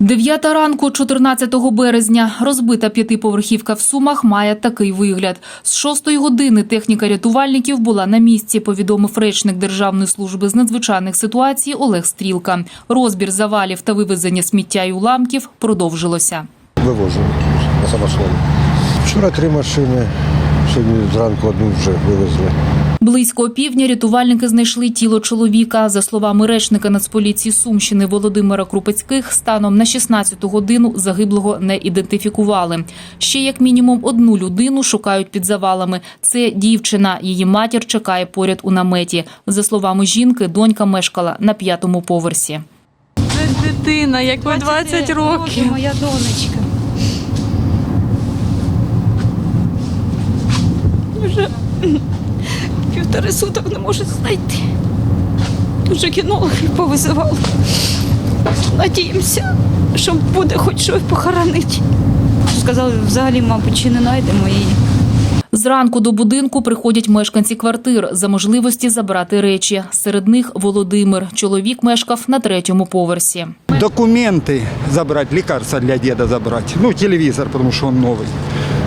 Дев'ята ранку, 14 березня, розбита п'ятиповерхівка в Сумах має такий вигляд. З шостої години техніка рятувальників була на місці, повідомив речник Державної служби з надзвичайних ситуацій Олег Стрілка. Розбір завалів та вивезення сміття і уламків продовжилося. Вивожу на самосвалі. Вчора три машини, сьогодні зранку одну вже вивезли. Близько опівдня рятувальники знайшли тіло чоловіка. За словами речника Нацполіції Сумщини Володимира Крупецьких, станом на 16 годину загиблого не ідентифікували. Ще як мінімум одну людину шукають під завалами. Це дівчина. Її матір чекає поряд у наметі. За словами жінки, донька мешкала на п'ятому поверсі. Це дитина, як у 20 років. Моя донечка. Вже півтори суток не можуть знайти. Вже кінологів повизивали. Надіємося, що буде хоч щось похоронити. Сказали, взагалі, мабуть, чи не знайдемо її. Зранку до будинку приходять мешканці квартир за можливості забрати речі. Серед них Володимир. Чоловік мешкав на третьому поверсі. Документы забрать, лекарства для деда забрать. Ну, телевизор, потому что он новый.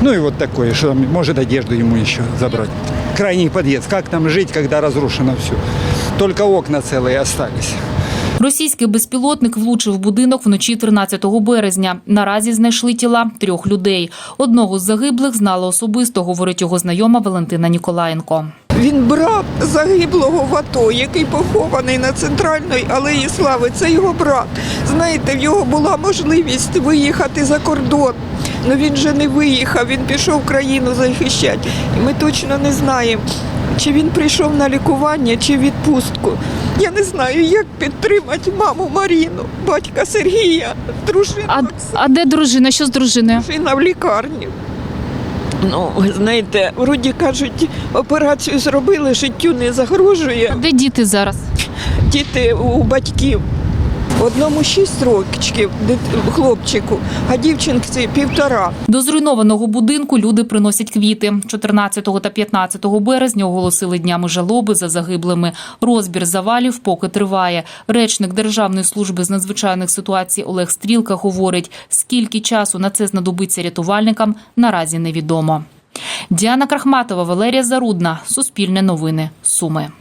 Ну и вот такое, что может одежду ему еще забрать. Крайний подъезд. Как там жить, когда разрушено все? Только окна целые остались. Російський безпілотник влучив в будинок вночі 13 березня. Наразі знайшли тіла трьох людей. Одного з загиблих знала особисто, говорить його знайома Валентина Ніколаєнко. Він брат загиблого в АТО, який похований на центральної алеї Слави. Це його брат. Знаєте, в його була можливість виїхати за кордон. Але він же не виїхав, він пішов країну захищати. І ми точно не знаємо, чи він прийшов на лікування, чи відпустку. Я не знаю, як підтримати маму Маріну, батька Сергія, дружину А, а де дружина? Що з дружиною? Дружина в лікарні. Ну, ви знаєте, вроді кажуть, операцію зробили, життю не загрожує. Де діти зараз? Діти у батьків. Одному 6 років хлопчику, а дівчинці півтора. До зруйнованого будинку люди приносять квіти. 14 та 15 березня оголосили днями жалоби за загиблими. Розбір завалів поки триває. Речник Державної служби з надзвичайних ситуацій Олег Стрілка говорить, скільки часу на це знадобиться рятувальникам, наразі невідомо. Діана Крахматова, Валерія Зарудна, Суспільне новини, Суми.